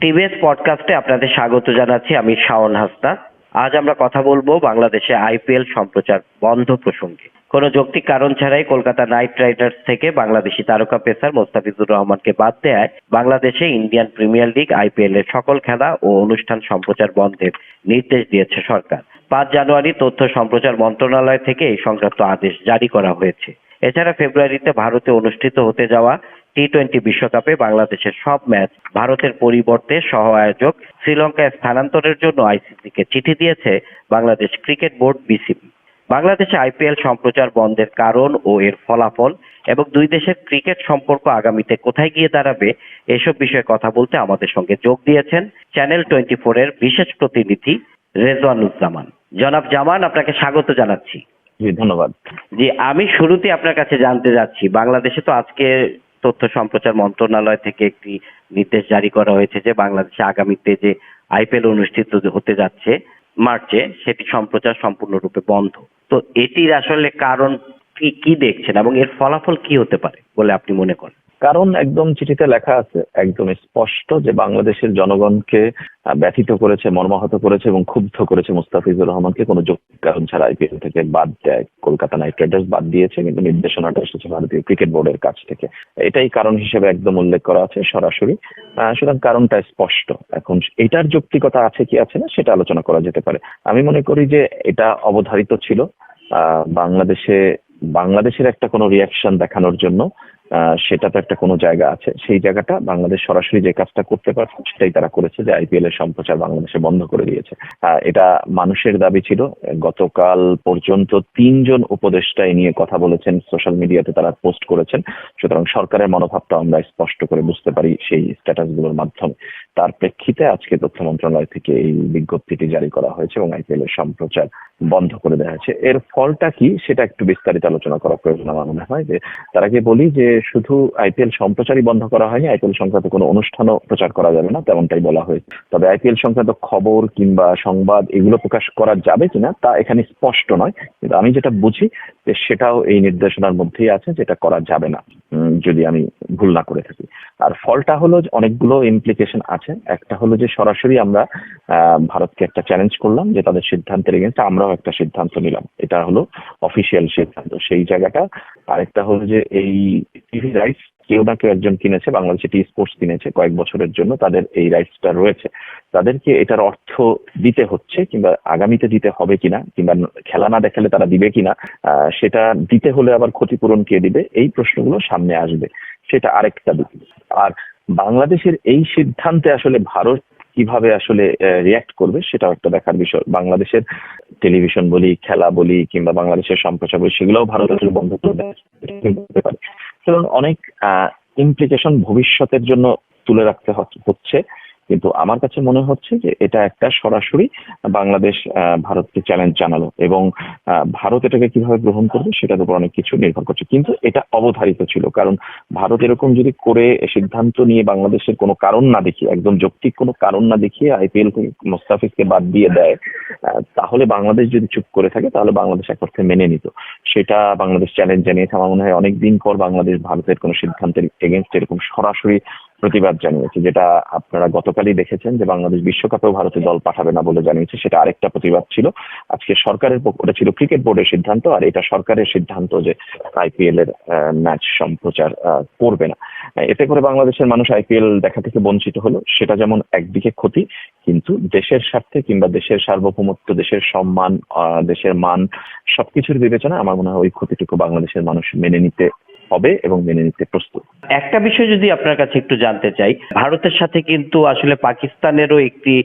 TVS পডকাস্টে আপনাদের স্বাগত জানাচ্ছি, আমি শাওন হাসনা আজ আমরা কথা বলব বাংলাদেশে আইপিএল সম্প্রচার বন্ধ প্রসঙ্গে। কোনো যৌক্তিক কারণ ছাড়াই কলকাতা নাইট রাইডার্স থেকে বাংলাদেশি তারকা পেসার মোস্তাফিজুর রহমানকে বাদ দেয় বাংলাদেশে ইন্ডিয়ান প্রিমিয়ার লিগ আইপিএল এর সকল খেলা ও অনুষ্ঠান সম্প্রচার বন্ধের নির্দেশ দিয়েছে সরকার। পাঁচ জানুয়ারি তথ্য সম্প্রচার মন্ত্রণালয় থেকে এই সংক্রান্ত আদেশ জারি করা হয়েছে। এছাড়া ফেব্রুয়ারিতে ভারতে অনুষ্ঠিত হতে যাওয়া টি টোয়েন্টি বিশ্বকাপে বাংলাদেশের সব ম্যাচ ভারতের পরিবর্তে সহ আয়োজক শ্রীলঙ্কায় স্থানান্তরের জন্য আইসিসিকে চিঠি দিয়েছে বাংলাদেশ ক্রিকেট বোর্ড বিসিবি। বাংলাদেশে আইপিএল সম্প্রচার বন্ধের কারণ ও এর ফলাফল এবং দুই দেশের ক্রিকেট সম্পর্ক আগামীতে কোথায় গিয়ে দাঁড়াবে এসব বিষয়ে কথা বলতে আমাদের সঙ্গে যোগ দিয়েছেন চ্যানেল টোয়েন্টি এর বিশেষ প্রতিনিধি রেজওয়ানুজ্জামান। জনাব জামান আপনাকে স্বাগত জানাচ্ছি। জি ধন্যবাদ। জি আমি শুরুতে আপনার কাছে জানতে যাচ্ছি বাংলাদেশে তো আজকে তথ্য সম্প্রচার মন্ত্রণালয় থেকে একটি নির্দেশ জারি করা হয়েছে যে বাংলাদেশে আগামীতে যে আইপিএল অনুষ্ঠিত হতে যাচ্ছে মার্চে, সেটি সম্প্রচার সম্পূর্ণরূপে বন্ধ। তো এটির আসলে কারণ কি কি দেখছেন এবং এর ফলাফল কি হতে পারে বলে আপনি মনে করেন? কারণ একদম চিঠিতে লেখা আছে একদম স্পষ্ট যে বাংলাদেশের জনগণকে ব্যথিত করেছে, মর্মাহত করেছে এবং ক্ষুব্ধ করেছে মুস্তাফিজুর রহমানকে কোনো কারণ ছাড়া আইপিএল থেকে বাদ দেয়। কলকাতা নাইট রাইডার্স বাদ দিয়েছে, কিন্তু নির্দেশনাটা এসেছে ভারতীয় ক্রিকেট বোর্ডের কাছ থেকে। এটাই কারণ হিসেবে একদম উল্লেখ করা আছে সরাসরি। সুতরাং কারণটা স্পষ্ট। এখন এটার যৌক্তিকতা আছে কি আছে না, সেটা আলোচনা করা যেতে পারে। আমি মনে করি যে এটা অবধারিত ছিল। বাংলাদেশে, বাংলাদেশের একটা কোনো রিয়াকশন দেখানোর জন্য সেটা তো একটা কোনো জায়গা আছে। সেই জায়গাটা বাংলাদেশ সরাসরি যে কাজটা করতে পারছে, সেটাই তারা করেছে যে আইপিএল এর সম্প্রচার বাংলাদেশে বন্ধ করে দিয়েছে। এটা মানুষের দাবি ছিল। গতকাল পর্যন্ত তিনজন উপদেষ্টা এই নিয়ে কথা বলেছেন, সোশ্যাল মিডিয়াতে তারা পোস্ট করেছেন। সুতরাং সরকারের মনোভাবটা আমরা স্পষ্ট করে বুঝতে পারি সেই স্ট্যাটাসগুলোর মাধ্যমে। তার প্রেক্ষিতে আজকে তথ্য মন্ত্রণালয় থেকে এই বিজ্ঞপ্তিটি জারি করা হয়েছে এবং আইপিএল এর সম্প্রচার বন্ধ করে দেওয়া হয়েছে। এর ফলটা কি, সেটা একটু বিস্তারিত আলোচনা করা প্রয়োজন আমার মনে হয় যে, তার আগে বলি যে শুধু আইপিএল সম্প্রচারই বন্ধ করা হয়নি আইপিএল সংক্রান্ত কোনো অনুষ্ঠানও প্রচার করা যাবে না, তেমনটাই বলা হয়েছে। তবে আইপিএল সংক্রান্ত খবর কিংবা সংবাদ এগুলো প্রকাশ করা যাবে কিনা তা এখানে স্পষ্ট নয়। কিন্তু আমি যেটা বুঝি সেটাও এই নির্দেশনার মধ্যেই আছে, যেটা করা যাবে না। যদি আমি ভুল না করে থাকি। আর ফলটা হলো অনেকগুলো ইমপ্লিকেশন আছে। একটা হলো যে সরাসরি আমরা ভারতকে একটা চ্যালেঞ্জ করলাম যে তাদের সিদ্ধান্তের এগেনস্ট আমরাও একটা সিদ্ধান্ত নিলাম। এটা হলো অফিসিয়াল সিদ্ধান্ত। সেই জায়গাটা আরেকটা হলো যে এই টিভি রাইটস কেউ না কেউ একজন কিনেছে, বাংলাদেশে টি স্পোর্টস কিনেছে কয়েক বছরের জন্য, তাদের এই রাইটসটা রয়েছে। তাদেরকে এটার অর্থ দিতে হচ্ছে কিংবা আগামীতে দিতে হবে কিনা, কিংবা খেলা না দেখালে তারা দিবে কিনা সেটা দিতে হলে আবার ক্ষতিপূরণ কে দিবে? এই প্রশ্নগুলো সামনে আসবে। সেটা আরেকটা দিক। আর বাংলাদেশের এই সিদ্ধান্তে আসলে ভারত কীভাবে আসলে রিয়াক্ট করবে সেটাও একটা দেখার বিষয়। বাংলাদেশের টেলিভিশন বলি, খেলা বলি, কিংবা বাংলাদেশের সম্প্রচার বলি, সেগুলোও ভারত আসলে বন্ধ করবে হতে অনেক অনেক ইমপ্লিকেশন ভবিষ্যতের জন্য তুলে রাখতে হচ্ছে। কিন্তু আমার কাছে মনে হচ্ছে যে এটা একটা সরাসরি বাংলাদেশ ভারতকে চ্যালেঞ্জ জানালো এবং ভারত এটাকে কীভাবে গ্রহণ করবে সেটার উপর অনেক কিছু নির্ভর করছে। কিন্তু এটা অবধারিত ছিল, কারণ ভারত এরকম যদি করে সিদ্ধান্ত নিয়ে বাংলাদেশের কোনো কারণ না দেখিয়ে, একদম যৌক্তিক কোনো কারণ না দেখিয়ে আইপিএল মোস্তাফিজকে বাদ দিয়ে দেয় তাহলে বাংলাদেশ যদি চুপ করে থাকে, তাহলে বাংলাদেশ এক অর্থে মেনে নিত। সেটা বাংলাদেশ চ্যালেঞ্জ জানিয়েছে। আমার মনে হয় অনেকদিন পর বাংলাদেশ, ভারতের কোনো সিদ্ধান্তের এগেনস্ট এরকম সরাসরি প্রতিবাদ জানিয়েছে, যেটা আপনারা গতকালই দেখেছেন যে বাংলাদেশ বিশ্বকাপেও ভারতে দল পাঠাবে না বলে জানিয়েছে, সেটা আরেকটা প্রতিবাদ ছিল। আজকে সরকারের ওটা ছিল ক্রিকেট বোর্ডের সিদ্ধান্ত, আর এটা সরকারের সিদ্ধান্ত যে আইপিএল এর ম্যাচ সম্প্রচার করবে না। এতে করে বাংলাদেশের মানুষ আইপিএল দেখা থেকে বঞ্চিত হলো, সেটা যেমন একদিকে ক্ষতি, কিন্তু দেশের স্বার্থে কিংবা দেশের সার্বভৌমত্ব, দেশের সম্মান দেশের মান, সবকিছুর বিবেচনা আমার মনে হয় ওই ক্ষতিটুকু বাংলাদেশের মানুষ মেনে নিতে হবে এবং মেনে নিতে প্রস্তুত। একটা বিষয় যদি আপনার কাছে একটু জানতে চাই ভারতের সাথে কিন্তু আসলে পাকিস্তানেরও একটি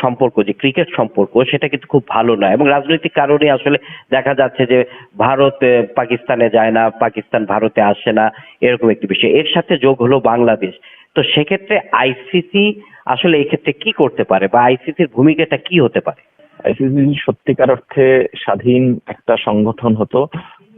সম্পর্ক যে ক্রিকেট সম্পর্ক সেটা কিন্তু খুব ভালো নয় এবং রাজনৈতিক কারণে আসলে দেখা যাচ্ছে যে ভারত পাকিস্তানে যায় না পাকিস্তান ভারতে আসে না এরকম একটি বিষয়। এর সাথে যোগ হলো বাংলাদেশ। তো সেক্ষেত্রে আইসিসি আসলে এক্ষেত্রে কি করতে পারে বা আইসিসির ভূমিকাটা কি হতে পারে? আইসিসি সত্যিকার অর্থে স্বাধীন একটা সংগঠন হতো।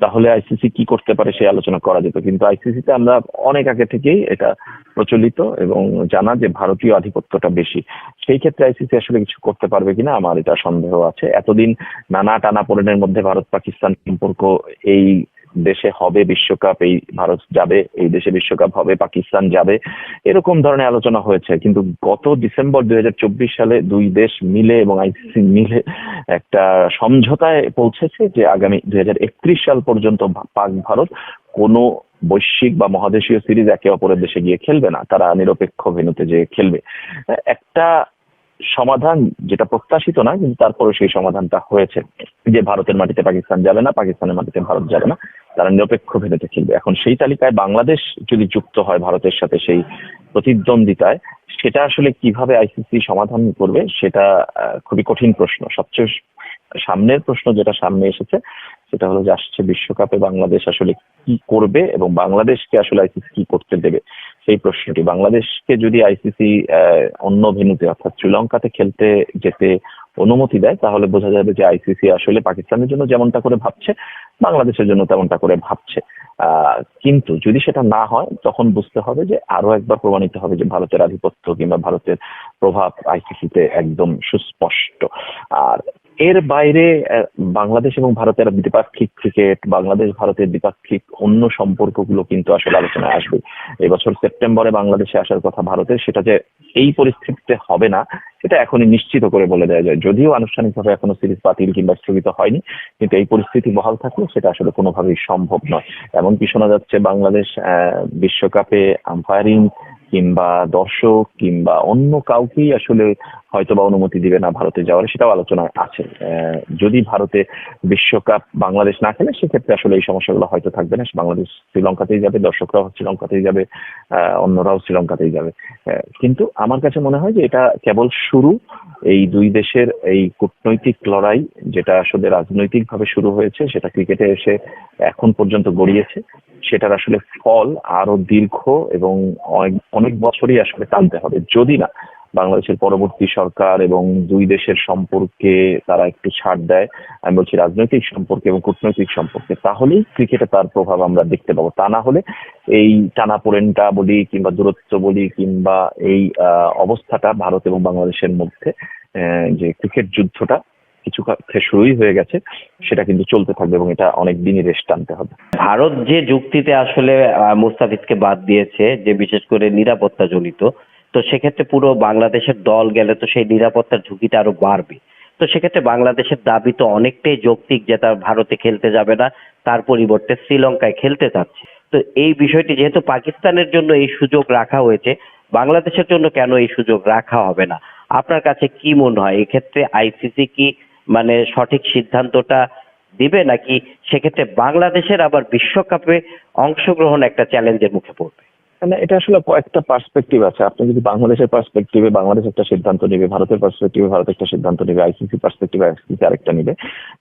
তাহলে আইসিসি কি করতে পারে সেই আলোচনা করা যেত। কিন্তু আইসিসিতে আমরা অনেক আগে থেকেই এটা প্রচলিত এবং জানা যে ভারতীয় আধিপত্যটা বেশি। সেই ক্ষেত্রে আইসিসি আসলে কিছু করতে পারবে কিনা আমার এটা সন্দেহ আছে। এতদিন নানা টানা মধ্যে ভারত পাকিস্তান সম্পর্ক এই দেশে হবে, বিশ্বকাপ এই ভারত যাবে, এই দেশে বিশ্বকাপ হবে, পাকিস্তান যাবে, এরকম ধরনের আলোচনা হয়েছে। কিন্তু গত ডিসেম্বর দুই সালে দুই দেশ মিলে এবং আইসিসি মিলে একটা সমঝোতায় পৌঁছেছে যে আগামী দুই হাজার একত্রিশ সাল পর্যন্ত পাক ভারত কোনো বৈশ্বিক বা মহাদেশীয় সিরিজ একে অপরের দেশে গিয়ে খেলবে না। তারা নিরপেক্ষ ভেন্যুতে যে খেলবে। একটা সমাধান যেটা প্রত্যাশিত না, কিন্তু তারপরে সেই সমাধানটা হয়েছে। যে ভারতের মাটিতে পাকিস্তান যাবে না, পাকিস্তানের মাটিতে ভারত যাবে না, তারা নিরপেক্ষ ভেন্যুতে খেলবে। এখন সেই তালিকায় বাংলাদেশ যদি যুক্ত হয় ভারতের সাথে সেই প্রতিদ্বন্দ্বিতায়, সেটা আসলে কীভাবে আইসিসি সমাধান করবে সেটা খুবই কঠিন প্রশ্ন। সবচেয়ে সামনের প্রশ্ন যেটা সামনে এসেছে, সেটা হলো যে আসছে বিশ্বকাপে বাংলাদেশ আসলে কি করবে এবং বাংলাদেশকে আসলে আইসিসি কি করতে দেবে? সেই প্রশ্নটি। বাংলাদেশকে যদি আইসিসি অন্য ভেন্যুতে অর্থাৎ শ্রীলঙ্কাতে খেলতে যেতে অনুমতি দেয়, তাহলে বোঝা যাবে যে আইসিসি আসলে পাকিস্তানের জন্য যেমনটা করে ভাবছে, বাংলাদেশের জন্য তেমনটা করে ভাবছে। কিন্তু যদি সেটা না হয়, তখন বুঝতে হবে যে আরও একবার প্রমাণিত হবে যে ভারতের আধিপত্য কিংবা ভারতের প্রভাব আইসিসিতে একদম সুস্পষ্ট। আর এর বাইরে বাংলাদেশ এবং ভারতের দ্বিপাক্ষিক ক্রিকেট, বাংলাদেশ, ভারতের দ্বিপাক্ষিক অন্য সম্পর্কগুলো কিন্তু আসলে আলোচনায় আসবে। এবছর সেপ্টেম্বরে বাংলাদেশে আসার কথা ভারতের, সেটা যে এই পরিস্থিতিতে হবে না, সেটা এখনই নিশ্চিত করে বলে দেওয়া যায়। যদিও আনুষ্ঠানিকভাবে এখনও সিরিজ বাতিল কিংবা স্থগিত হয়নি, কিন্তু এই পরিস্থিতি বহাল থাকলে সেটা আসলে কোনোভাবেই সম্ভব নয়। এমনকি শোনা যাচ্ছে বাংলাদেশ বিশ্বকাপে আম্পায়ারিং কিংবা দর্শক কিংবা অন্য কাউকেই আসলে হয়তো বা অনুমতি দিবে না ভারতে যাওয়ার, সেটাও আলোচনা আছে। যদি ভারতে বিশ্বকাপ বাংলাদেশ না খেলে, সেক্ষেত্রে আসলে এই সমস্যাগুলো হয়তো থাকবে না। বাংলাদেশ শ্রীলঙ্কাতেই যাবে, দর্শকরাও শ্রীলঙ্কাতেই যাবে অন্যরাও শ্রীলঙ্কাতেই যাবে। কিন্তু আমার কাছে মনে হয় যে এটা কেবল শুরু। এই দুই দেশের এই কূটনৈতিক লড়াই যেটা আসলে রাজনৈতিকভাবে শুরু হয়েছে, সেটা ক্রিকেটে এসে এখন পর্যন্ত গড়িয়েছে, সেটার আসলে ফল আরও দীর্ঘ এবং অনেক বছরই আসলে টানতে হবে। যদি না বাংলাদেশের পরবর্তী সরকার এবং দুই দেশের সম্পর্কে তারা একটু ছাড় দেয়। আমি বলছি রাজনৈতিক সম্পর্কে এবং কূটনৈতিক সম্পর্কে। তাহলেই ক্রিকেটে তার প্রভাব আমরা দেখতে পাবো। তা না হলে এই টানা টানাপোড়েনটা বলি কিংবা দূরত্ব বলি কিংবা এই অবস্থাটা ভারত এবং বাংলাদেশের মধ্যে যে ক্রিকেট যুদ্ধটা কিছু ক্ষেত্রে শুরুই হয়ে গেছে, সেটা কিন্তু চলতে থাকবে এবং এটা অনেক দিনই টানতে হবে। ভারত যে যুক্তিতে আসলে মুস্তাফিজকে বাদ দিয়েছে, যে বিশেষ করে নিরাপত্তা জনিত তো সেক্ষেত্রে পুরো বাংলাদেশের দল গেলে তো সেই নিরাপত্তার ঝুঁকিটা আরও বাড়বে। তো সেক্ষেত্রে বাংলাদেশের দাবি তো অনেকটাই যৌক্তিক যে তার ভারতে খেলতে যাবে না, তার পরিবর্তে শ্রীলঙ্কায় খেলতে চাচ্ছে। তো এই বিষয়টি যেহেতু পাকিস্তানের জন্য এই সুযোগ রাখা হয়েছে, বাংলাদেশের জন্য কেন এই সুযোগ রাখা হবে না? আপনার কাছে কি মনে হয়? এক্ষেত্রে আইসিসি কি মানে সঠিক সিদ্ধান্তটা দিবে নাকি সেক্ষেত্রে বাংলাদেশের আবার বিশ্বকাপে অংশগ্রহণ একটা চ্যালেঞ্জের মুখে পড়বে? মানে এটা আসলে কয়েকটা পার্সপেক্টিভ আছে। আপনি যদি বাংলাদেশের পার্সপেক্টিভে বাংলাদেশ একটা সিদ্ধান্ত নেবে, ভারতের পার্সপেক্টিভে ভারত একটা সিদ্ধান্ত নেবে আইসিসি পার্সপেক্টিভে আইসিসি আরেকটা নেবে।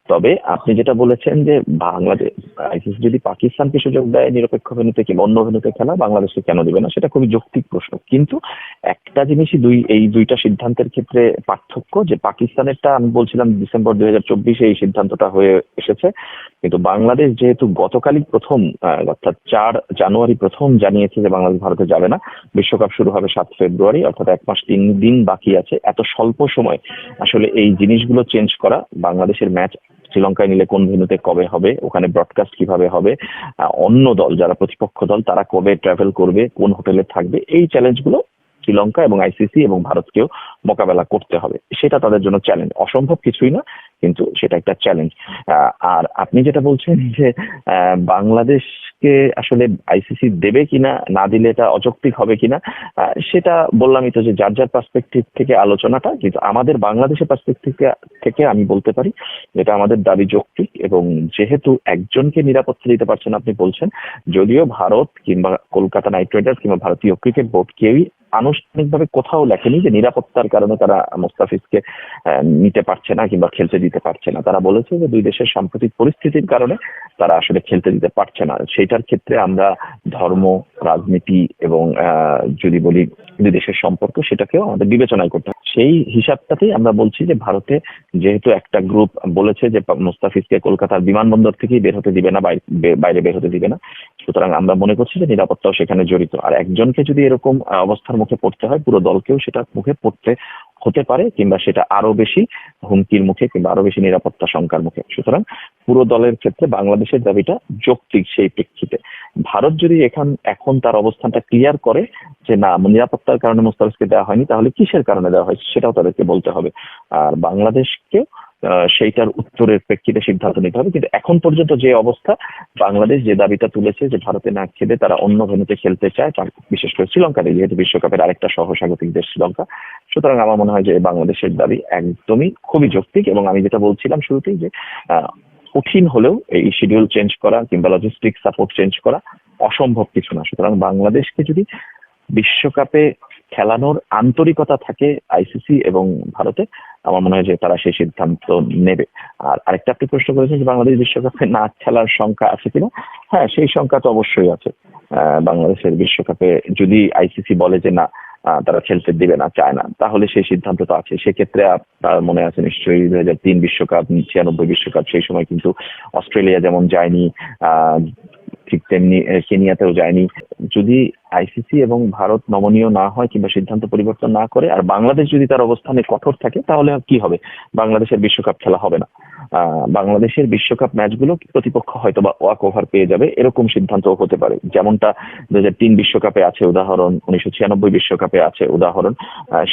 তবে আপনি যেটা বলেছেন যে বাংলাদেশ আইসিসি যদি পাকিস্তানকে সুযোগ দেয় নিরপেক্ষ ভেনুতে কিংবা অন্য ভেন্যুতে খেলা, বাংলাদেশকে কেন দিবে না? সেটা খুবই যৌক্তিক প্রশ্ন। কিন্তু একটা জিনিসই দুই, এই দুইটা সিদ্ধান্তের ক্ষেত্রে পার্থক্য যে পাকিস্তানেরটা আমি বলছিলাম ডিসেম্বর দুই হাজার চব্বিশে এই সিদ্ধান্তটা হয়ে এসেছে। কিন্তু বাংলাদেশ যেহেতু গতকালই প্রথম অর্থাৎ চার জানুয়ারি প্রথম জানিয়েছে যে বাংলাদেশ ভারতে যাবে না। বিশ্বকাপ শুরু হবে সাত ফেব্রুয়ারি, অর্থাৎ এক মাস তিন দিন বাকি আছে। এত স্বল্প সময় আসলে এই জিনিসগুলো চেঞ্জ করা, বাংলাদেশের ম্যাচ শ্রীলঙ্কায় নিলে কোন ভেন্যুতে কবে হবে, ওখানে ব্রডকাস্ট কীভাবে হবে অন্য দল যারা প্রতিপক্ষ দল, তারা কবে ট্রাভেল করবে, কোন হোটেলে থাকবে, এই চ্যালেঞ্জগুলো শ্রীলঙ্কা এবং আইসিসি এবং ভারতকেও মোকাবেলা করতে হবে। সেটা তাদের জন্য চ্যালেঞ্জ অসম্ভব কিছুই না। কিন্তু সেটা একটা চ্যালেঞ্জ আর আপনি যেটা বলছেন যে বাংলাদেশকে আসলে আইসিসি দেবে কিনা, না দিলে এটা অযৌক্তিক হবে কিনা সেটা বললামই তো যে যার যার পার্সপেক্টিভ থেকে আলোচনাটা, কিন্তু আমাদের বাংলাদেশের পার্সপেক্টিভ থেকে আমি বলতে পারি, এটা আমাদের দাবি যৌক্তিক এবং যেহেতু একজনকে নিরাপত্তা দিতে পারছেন আপনি বলছেন, যদিও ভারত কিংবা কলকাতা নাইট রাইডার্স কিংবা ভারতীয় ক্রিকেট বোর্ড কেউই আনুষ্ঠানিকভাবে কোথাও লেখেনি যে নিরাপত্তার কারণে তারা মোস্তাফিজকে নিতে পারছে না কিংবা খেলতে দিতে পারছে না। তারা বলেছে যে দুই দেশের সাম্প্রতিক পরিস্থিতির কারণে তারা আসলে খেলতে দিতে পারছে না। সেইটার ক্ষেত্রে আমরা ধর্ম, রাজনীতি এবং যদি বলি দুই দেশের সম্পর্ক সেটাকেও আমাদের বিবেচনায় করতে সেই হিসাবটাতেই আমরা বলছি যে ভারতে যেহেতু একটা গ্রুপ বলেছে যে মুস্তাফিজকে কলকাতার বিমানবন্দর থেকেই বের হতে দিবে না বাইরে বের হতে দিবে না। সুতরাং আমরা মনে করছি যে নিরাপত্তাও সেখানে জড়িত। আর একজনকে যদি এরকম অবস্থার মুখে পড়তে হয়, পুরো দলকেও সেটা মুখে পড়তে হতে পারে কিংবা সেটা আরও বেশি হুমকির মুখে কিংবা আরও বেশি নিরাপত্তা শঙ্কার মুখে। সুতরাং পুরো দলের ক্ষেত্রে বাংলাদেশের দাবিটা যৌক্তিক সেই প্রেক্ষিতে। ভারত যদি এখান, এখন তার অবস্থানটা ক্লিয়ার করে যে না, নিরাপত্তার কারণে মুস্তাফিজকে দেওয়া হয়নি, তাহলে কিসের কারণে দেওয়া হয়েছে সেটাও তাদেরকে বলতে হবে। আর বাংলাদেশকে সেইটার উত্তরের প্রেক্ষিতে সিদ্ধান্ত নিতে হবে। কিন্তু এখন পর্যন্ত যে অবস্থা, বাংলাদেশ যে দাবিটা তুলেছে যে ভারতে না খেলে তারা অন্য ভেন্যুতে খেলতে চায় বিশেষ করে শ্রীলঙ্কাতে যেহেতু বিশ্বকাপের আরেকটা সহস্বাগতিক দেশ শ্রীলঙ্কা, সুতরাং আমার মনে হয় যে বাংলাদেশের দাবি একদমই খুবই যৌক্তিক এবং আমি যেটা বলছিলাম শুরুতেই যে কঠিন হলেও এই শিডিউল চেঞ্জ করা কিংবা লজিস্টিক সাপোর্ট চেঞ্জ করা অসম্ভব কিছু না। সুতরাং বাংলাদেশকে যদি বিশ্বকাপে খেলানোর আন্তরিকতা থাকে আইসিসি এবং ভারতে আমার মনে হয় যে তারা সেই সিদ্ধান্ত নেবে। আর আরেকটা আপনি প্রশ্ন করেছেন যে বাংলাদেশ বিশ্বকাপে না খেলার সংখ্যা আছে কিনা? হ্যাঁ সেই সংখ্যা তো অবশ্যই আছে। বাংলাদেশের বিশ্বকাপে যদি আইসিসি বলে যে না তারা খেলতে দিবে না, চায় না, তাহলে সেই সিদ্ধান্ত তো আছে। সেক্ষেত্রে আপনার মনে আছে নিশ্চয়ই দুই হাজার তিন বিশ্বকাপ, ছিয়ানব্বই বিশ্বকাপ, সেই সময় কিন্তু অস্ট্রেলিয়া যেমন যায়নি ঠিক তেমনি কেনিয়াতেও যায়নি। যদি আইসিসি এবং ভারত নমনীয় না হয় কিংবা সিদ্ধান্ত পরিবর্তন না করে, আর বাংলাদেশ যদি তার অবস্থানে কঠোর থাকে, তাহলে কি হবে? বাংলাদেশের বিশ্বকাপ খেলা হবে না। বাংলাদেশের বিশ্বকাপ ম্যাচগুলো প্রতিপক্ষ হয়তো বা ওয়াক ওভার পেয়ে যাবে, এরকম সিদ্ধান্ত হতে পারে। যেমনটা দু তিন বিশ্বকাপে আছে উদাহরণ, উনিশশো ছিয়ানব্বই বিশ্বকাপে আছে উদাহরণ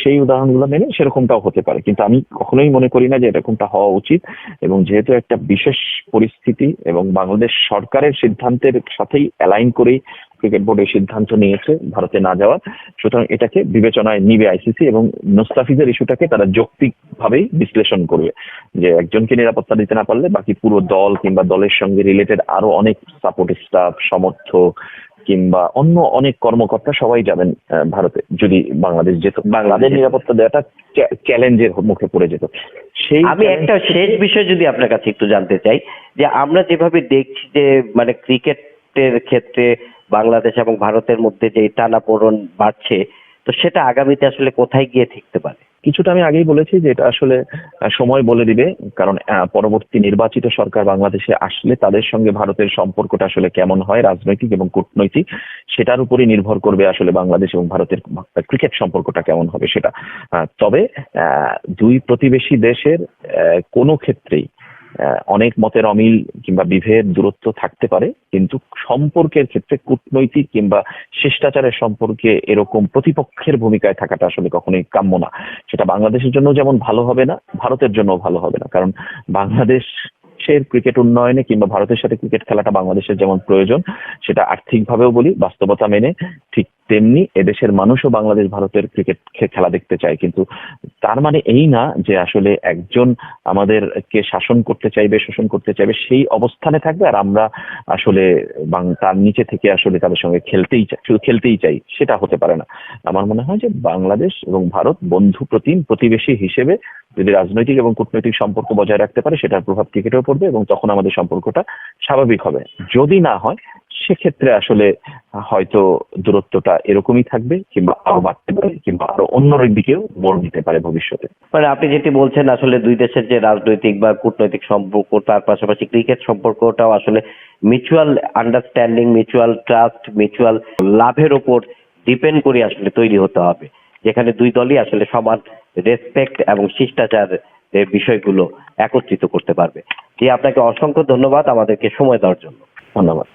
সেই উদাহরণগুলো মেনে সেরকমটাও হতে পারে। কিন্তু আমি কখনোই মনে করি না যে এরকমটা হওয়া উচিত এবং যেহেতু একটা বিশেষ পরিস্থিতি এবং বাংলাদেশ সরকারের সিদ্ধান্তের সাথেই অ্যালাইন করেই ক্রিকেট বোর্ড এই সিদ্ধান্ত নিয়েছে ভারতে না যাওয়ার। সুতরাং এটাকে বিবেচনায় নিবে আইসিসি এবং মুস্তাফিজের ইস্যুটাকে তারা যৌক্তিকভাবেই বিশ্লেষণ করবে যে একজনকে নিরাপত্তা দিতে না পারলে বাকি পুরো দল কিংবা দলের সঙ্গে রিলেটেড আরও অনেক সাপোর্ট স্টাফ সমর্থক কিংবা অন্য অনেক কর্মকর্তা সবাই যাবেন ভারতে। যদি বাংলাদেশ যেত বাংলাদেশ নিরাপত্তা দেওয়াটা চ্যালেঞ্জের মুখে পড়ে যেত। সেই আমি একটা শেষ বিষয় যদি আপনার কাছে একটু জানতে চাই যে আমরা যেভাবে দেখছি যে মানে ক্রিকেটের ক্ষেত্রে বাংলাদেশ এবং ভারতের মধ্যে যে টানাপোড়ন বাড়ছে, তো সেটা আগামীতে আসলে কোথায় গিয়ে ঠিকতে পারে? কিছুটা আমি আগেই বলেছি যে এটা আসলে সময় বলে দিবে, কারণ পরবর্তী নির্বাচিত সরকার বাংলাদেশে আসলে তাদের সঙ্গে ভারতের সম্পর্কটা আসলে কেমন হয়, রাজনৈতিক এবং কূটনৈতিক, সেটার উপরই নির্ভর করবে আসলে বাংলাদেশ এবং ভারতের ক্রিকেট সম্পর্কটা কেমন হবে সেটা। তবে দুই প্রতিবেশী দেশের কোনো ক্ষেত্রেই অনেক মতের অমিল কিংবা বিভেদ, দূরত্ব থাকতে পারে, কিন্তু সম্পর্কের ক্ষেত্রে কূটনৈতিক কিংবা শিষ্টাচারের সম্পর্কে এরকম প্রতিপক্ষের ভূমিকায় থাকাটা আসলে কখনোই কাম্য না। সেটা বাংলাদেশের জন্য যেমন ভালো হবে না, ভারতের জন্য ভালো হবে না। কারণ বাংলাদেশের ক্রিকেট উন্নয়নে কিংবা ভারতের সাথে ক্রিকেট খেলাটা বাংলাদেশের যেমন প্রয়োজন, সেটা আর্থিকভাবেও বলি, বাস্তবতা মেনে ঠিক তেমনি এদেশের মানুষও বাংলাদেশ ভারতের ক্রিকেট খেলা দেখতে চায়। কিন্তু তার মানে এই না যে আসলে একজন আমাদেরকে শাসন করতে চাইবে, শোষণ করতে চাইবে, সেই অবস্থানে থাকবে আর আমরা আসলে তার নিচে থেকে আসলে তাদের সঙ্গে খেলতেই চাই শুধু খেলতেই চাই, সেটা হতে পারে না। আমার মনে হয় যে বাংলাদেশ এবং ভারত বন্ধু প্রতিম, প্রতিবেশী হিসেবে যদি রাজনৈতিক এবং কূটনৈতিক সম্পর্ক বজায় রাখতে পারে, সেটার প্রভাব ক্রিকেটেও পড়বে এবং তখন আমাদের সম্পর্কটা স্বাভাবিক হবে। যদি না হয় সেক্ষেত্রে আসলে হয়তো দূরত্বটা এরকমই থাকবে কিংবা আরও বাড়তে পারে কিংবা আরও অন্য দিকেও মোড় নিতে পারে ভবিষ্যতে। মানে আপনি যেটি বলছেন আসলে দুই দেশের যে রাজনৈতিক বা কূটনৈতিক সম্পর্ক তার পাশাপাশি ক্রিকেট সম্পর্কটাও আসলে mutual understanding mutual trust mutual লাভের ওপর ডিপেন্ড করে আসলে তৈরি হতে হবে। যেখানে দুই দলই আসলে সমান রেসপেক্ট এবং শিষ্টাচার বিষয়গুলো একত্রিত করতে পারবে। জি আপনাকে অসংখ্য ধন্যবাদ আমাদেরকে সময় দেওয়ার জন্য। ধন্যবাদ।